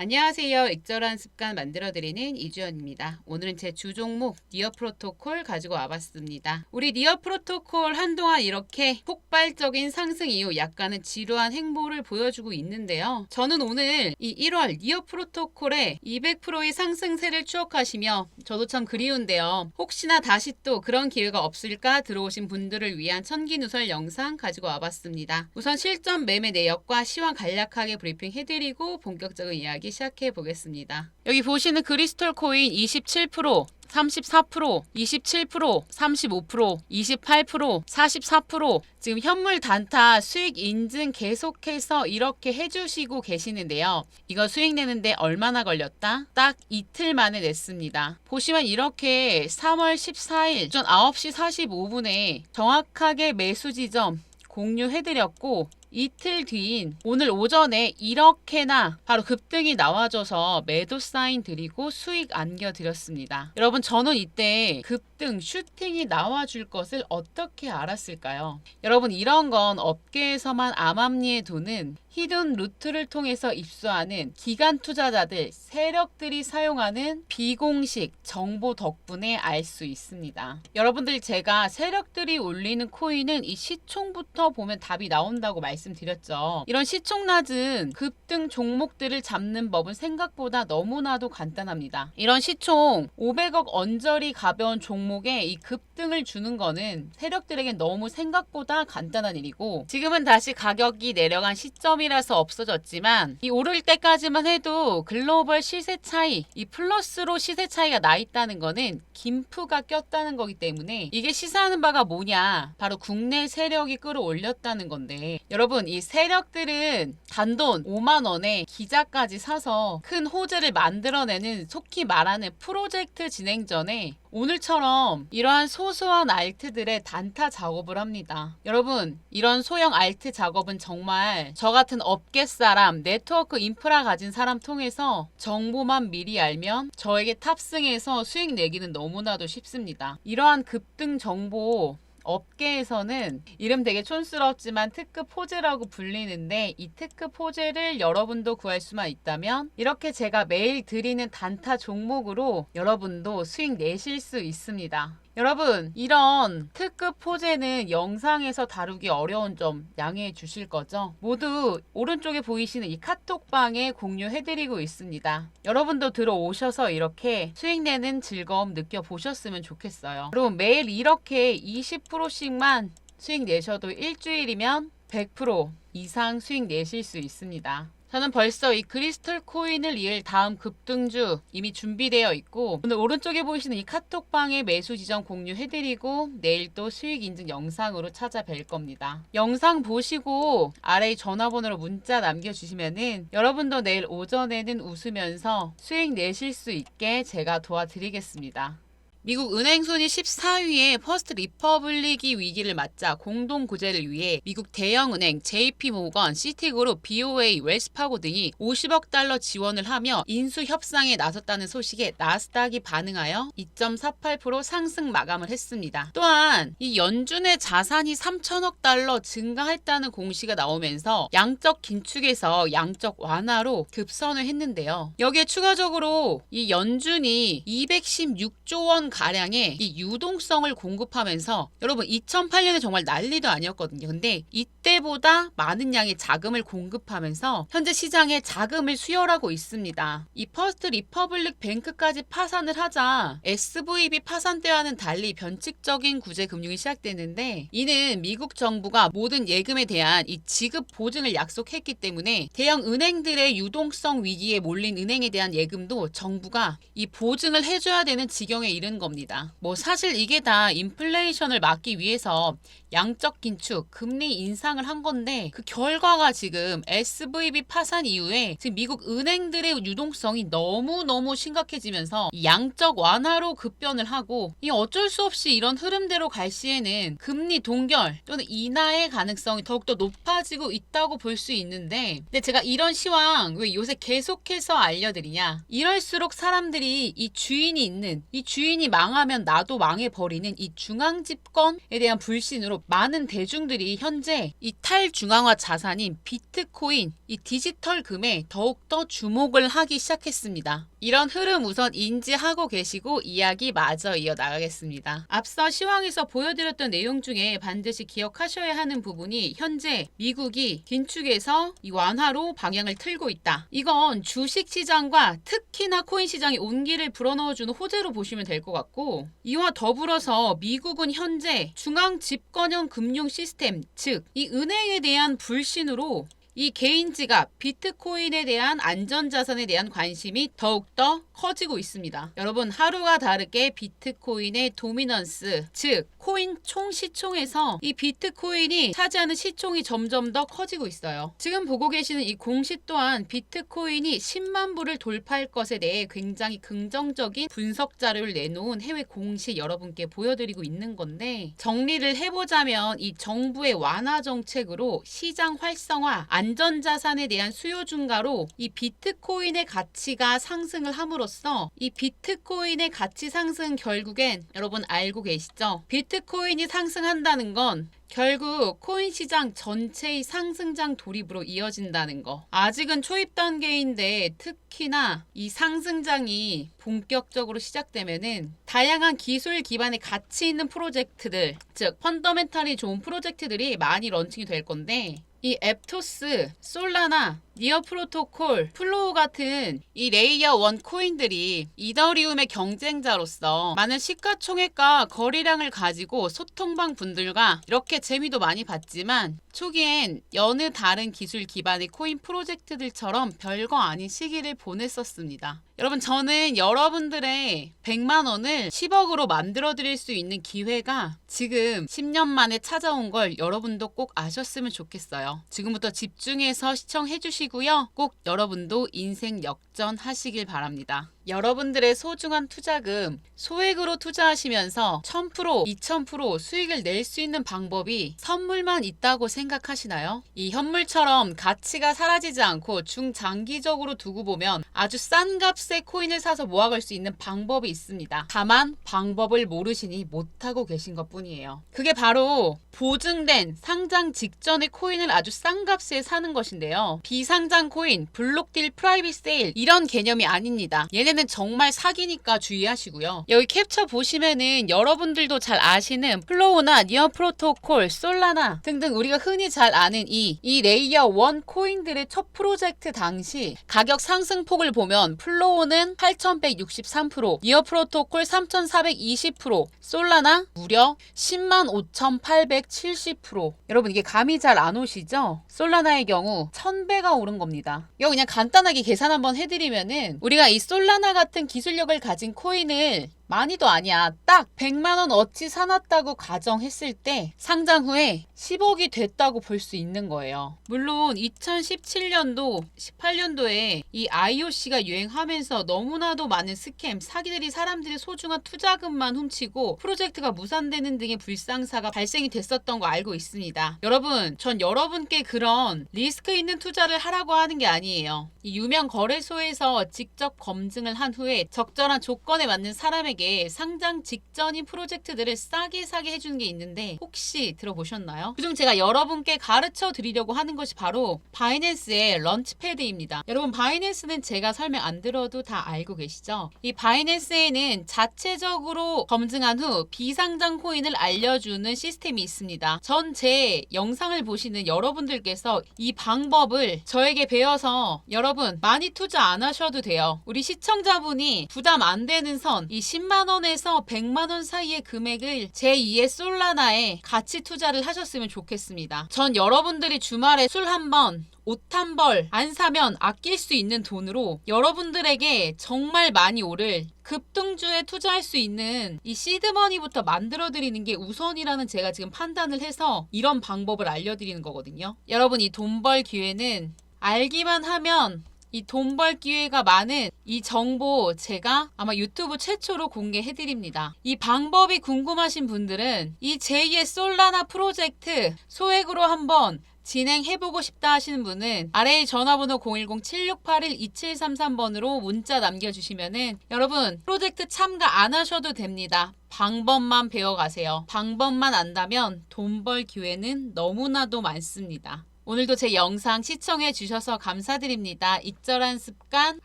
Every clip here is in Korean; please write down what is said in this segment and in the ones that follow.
안녕하세요. 익절한 습관 만들어드리는 이주연입니다. 오늘은 제 주 종목 니어 프로토콜 가지고 와봤습니다. 우리 니어 프로토콜 한동안 이렇게 폭발적인 상승 이후 약간은 지루한 행보를 보여주고 있는데요. 저는 오늘 이 1월 니어 프로토콜의 200%의 상승세를 추억하시며 저도 참 그리운데요. 혹시나 다시 또 그런 기회가 없을까 들어오신 분들을 위한 천기누설 영상 가지고 와봤습니다. 우선 실전 매매 내역과 시황 간략하게 브리핑 해드리고 본격적인 이야기 시작해 보겠습니다. 여기 보시는 크리스털 코인 27%, 34%, 27%, 35%, 28%, 44% 지금 현물 단타 수익 인증 계속해서 이렇게 해주시고 계시는데요. 이거 수익 내는데 얼마나 걸렸다? 딱 이틀 만에 냈습니다. 보시면 이렇게 3월 14일 전 9시 45분에 정확하게 매수 지점 공유해드렸고 이틀 뒤인 오늘 오전에 이렇게나 바로 급등이 나와줘서 매도 사인 드리고 수익 안겨 드렸습니다. 여러분 저는 이때 급등 슈팅이 나와줄 것을 어떻게 알았을까요? 여러분 이런 건 업계에서만 암암리에 도는 히든 루트를 통해서 입수하는 기관 투자자들 세력들이 사용하는 비공식 정보 덕분에 알 수 있습니다. 여러분들 제가 세력들이 올리는 코인은 이 시총부터 보면 답이 나온다고 말씀드렸죠. 이런 시총 낮은 급등 종목들을 잡는 법은 생각보다 너무나도 간단합니다. 이런 시총 500억 언저리 가벼운 종목에 이 급등을 주는 거는 세력들에게 너무 생각보다 간단한 일이고 지금은 다시 가격이 내려간 시점이 라서 없어졌지만 이 오를 때까지만 해도 글로벌 시세 차이 이 플러스로 시세 차이가 나 있다는 거는 김프가 꼈다는 거기 때문에 이게 시사하는 바가 뭐냐? 바로 국내 세력이 끌어올렸다는 건데. 여러분 이 세력들은 단돈 5만 원에 기자까지 사서 큰 호재를 만들어내는 속히 말하는 프로젝트 진행 전에 오늘처럼 이러한 소소한 알트들의 단타 작업을 합니다. 여러분, 이런 소형 알트 작업은 정말 저 같은 업계 사람, 네트워크 인프라 가진 사람 통해서 정보만 미리 알면 저에게 탑승해서 수익 내기는 너무나도 쉽습니다. 이러한 급등 정보 업계에서는 이름 되게 촌스럽지만 특급 호재라고 불리는데 이 특급 호재를 여러분도 구할 수만 있다면 이렇게 제가 매일 드리는 단타 종목으로 여러분도 수익 내실 수 있습니다. 여러분, 이런 특급 호재는 영상에서 다루기 어려운 점 양해해 주실 거죠? 모두 오른쪽에 보이시는 이 카톡방에 공유해드리고 있습니다. 여러분도 들어오셔서 이렇게 수익 내는 즐거움 느껴보셨으면 좋겠어요. 여러분, 매일 이렇게 20%씩만 수익 내셔도 일주일이면 100% 이상 수익 내실 수 있습니다. 저는 벌써 이 크리스털 코인을 이을 다음 급등주 이미 준비되어 있고 오늘 오른쪽에 보이시는 이 카톡방에 매수 지점 공유해드리고 내일 또 수익 인증 영상으로 찾아뵐 겁니다. 영상 보시고 아래 전화번호로 문자 남겨주시면은 여러분도 내일 오전에는 웃으면서 수익 내실 수 있게 제가 도와드리겠습니다. 미국 은행 순위 14위의 퍼스트 리퍼블릭이 위기를 맞자 공동 구제를 위해 미국 대형 은행 JP 모건, 시티그룹, BOA, 웰스파고 등이 50억 달러 지원을 하며 인수 협상에 나섰다는 소식에 나스닥이 반응하여 2.48% 상승 마감을 했습니다. 또한 이 연준의 자산이 3천억 달러 증가했다는 공시가 나오면서 양적 긴축에서 양적 완화로 급선을 했는데요. 여기에 추가적으로 이 연준이 216조 원 가량의 이 유동성을 공급하면서 여러분 2008년에 정말 난리도 아니었거든요. 근데 이때보다 많은 양의 자금을 공급하면서 현재 시장에 자금을 수혈하고 있습니다. 이 퍼스트 리퍼블릭 뱅크까지 파산을 하자 SVB 파산 때와는 달리 변칙적인 구제 금융이 시작됐는데 이는 미국 정부가 모든 예금에 대한 이 지급 보증을 약속했기 때문에 대형 은행들의 유동성 위기에 몰린 은행에 대한 예금도 정부가 이 보증을 해줘야 되는 지경에 이른 겁니다. 뭐 사실 이게 다 인플레이션을 막기 위해서 양적 긴축, 금리 인상을 한 건데 그 결과가 지금 SVB 파산 이후에 지금 미국 은행들의 유동성이 너무너무 심각해지면서 이 양적 완화로 급변을 하고 이 어쩔 수 없이 이런 흐름대로 갈 시에는 금리 동결 또는 인하의 가능성이 더욱더 높아지고 있다고 볼 수 있는데 근데 제가 이런 시황 왜 요새 계속해서 알려드리냐? 이럴수록 사람들이 이 주인이 있는 이 주인이 망하면 나도 망해버리는 이 중앙 집권에 대한 불신으로 많은 대중들이 현재 이 탈중앙화 자산인 비트코인, 이 디지털 금에 더욱더 주목을 하기 시작했습니다. 이런 흐름 우선 인지하고 계시고 이야기 마저 이어 나가겠습니다. 앞서 시황에서 보여드렸던 내용 중에 반드시 기억하셔야 하는 부분이 현재 미국이 긴축에서 이 완화로 방향을 틀고 있다. 이건 주식 시장과 특히나 코인 시장의 온기를 불어넣어주는 호재로 보시면 될 것 같고 이와 더불어서 미국은 현재 중앙 집권 형 금융 시스템 즉 이 은행에 대한 불신으로 이 개인 지갑, 비트코인에 대한 안전자산에 대한 관심이 더욱더 커지고 있습니다. 여러분, 하루가 다르게 비트코인의 도미넌스, 즉, 코인 총 시총에서 이 비트코인이 차지하는 시총이 점점 더 커지고 있어요. 지금 보고 계시는 이 공시 또한 비트코인이 10만 불을 돌파할 것에 대해 굉장히 긍정적인 분석 자료를 내놓은 해외 공시 여러분께 보여드리고 있는 건데, 정리를 해보자면 이 정부의 완화 정책으로 시장 활성화, 안전자산에 대한 수요 증가로 이 비트코인의 가치가 상승을 함으로써 이 비트코인의 가치 상승 결국엔 여러분 알고 계시죠? 비트 코인이 상승한다는 건 결국 코인 시장 전체의 상승장 돌입으로 이어진다는 거. 아직은 초입 단계인데 특히나 이 상승장이 본격적으로 시작되면은 다양한 기술 기반의 가치 있는 프로젝트들, 즉 펀더멘탈이 좋은 프로젝트들이 많이 런칭이 될 건데 이 앱토스, 솔라나, 니어 프로토콜, 플로우 같은 이 레이어 원 코인들이 이더리움의 경쟁자로서 많은 시가총액과 거래량을 가지고 소통방 분들과 이렇게 재미도 많이 봤지만 초기엔 여느 다른 기술 기반의 코인 프로젝트들처럼 별거 아닌 시기를 보냈었습니다. 여러분 저는 여러분들의 100만 원을 10억으로 만들어 드릴 수 있는 기회가 지금 10년 만에 찾아온 걸 여러분도 꼭 아셨으면 좋겠어요. 지금부터 집중해서 시청해 주시고 요. 꼭 여러분도 인생 역전하시길 바랍니다. 여러분들의 소중한 투자금 소액으로 투자하시면서 1000%, 2000% 수익을 낼 수 있는 방법이 선물만 있다고 생각하시나요? 이 현물처럼 가치가 사라지지 않고 중장기적으로 두고 보면 아주 싼 값의 코인을 사서 모아갈 수 있는 방법이 있습니다. 다만 방법을 모르시니 못하고 계신 것 뿐이에요. 그게 바로 보증된 상장 직전의 코인을 아주 싼 값에 사는 것인데요. 비상장 코인, 블록딜 프라이빗 세일 이런 개념이 아닙니다. 얘네는 정말 사기니까 주의하시고요. 여기 캡처 보시면은 여러분들도 잘 아시는 플로우나 니어 프로토콜, 솔라나 등등 우리가 흔히 잘 아는 이, 이 레이어 1 코인들의 첫 프로젝트 당시 가격 상승폭을 보면 플로우는 8,163%, 니어 프로토콜 3,420%, 솔라나 무려 10만 5,870%. 여러분 이게 감이 잘 안 오시죠? 솔라나의 경우 1000배가 오른 겁니다. 이거 그냥 간단하게 계산 한번 해드리면은 우리가 이 솔라나 같은 기술력을 가진 코인을 많이도 아니야. 딱 100만원 어치 사놨다고 가정했을 때 상장 후에 10억이 됐다고 볼 수 있는 거예요. 물론 2017년도, 18년도에 이 IOC가 유행하면서 너무나도 많은 스캠, 사기들이 사람들의 소중한 투자금만 훔치고 프로젝트가 무산되는 등의 불상사가 발생이 됐었던 거 알고 있습니다. 여러분, 전 여러분께 그런 리스크 있는 투자를 하라고 하는 게 아니에요. 이 유명 거래소에서 직접 검증을 한 후에 적절한 조건에 맞는 사람에게 상장 직전인 프로젝트들을 싸게 사게 해주는 게 있는데 혹시 들어보셨나요? 그중 제가 여러분께 가르쳐 드리려고 하는 것이 바로 바이낸스의 런치패드입니다. 여러분 바이낸스는 제가 설명 안 들어도 다 알고 계시죠? 이 바이낸스에는 자체적으로 검증한 후 비상장 코인을 알려주는 시스템이 있습니다. 전 제 영상을 보시는 여러분들께서 이 방법을 저에게 배워서 여러분 많이 투자 안 하셔도 돼요. 우리 시청자분이 부담 안 되는 선 이 10만 원에서 100만 원 사이의 금액을 제2의 솔라나에 가치 투자를 하셨으면 좋겠습니다. 전 여러분들이 주말에 술 한번 옷한 벌 안 사면 아낄 수 있는 돈으로 여러분들에게 정말 많이 오를 급등주에 투자할 수 있는 이 시드머니부터 만들어 드리는 게 우선이라는 제가 지금 판단을 해서 이런 방법을 알려드리는 거거든요. 여러분 이 돈 벌 기회는 알기만 하면 이 돈 벌 기회가 많은 이 정보 제가 아마 유튜브 최초로 공개해 드립니다. 이 방법이 궁금하신 분들은 이 제2의 솔라나 프로젝트 소액으로 한번 진행해보고 싶다 하시는 분은 아래의 전화번호 010-7681-2733번으로 문자 남겨주시면은 여러분 프로젝트 참가 안 하셔도 됩니다. 방법만 배워가세요. 방법만 안다면 돈 벌 기회는 너무나도 많습니다. 오늘도 제 영상 시청해 주셔서 감사드립니다. 익절한 습관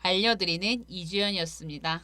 알려드리는 이주연이었습니다.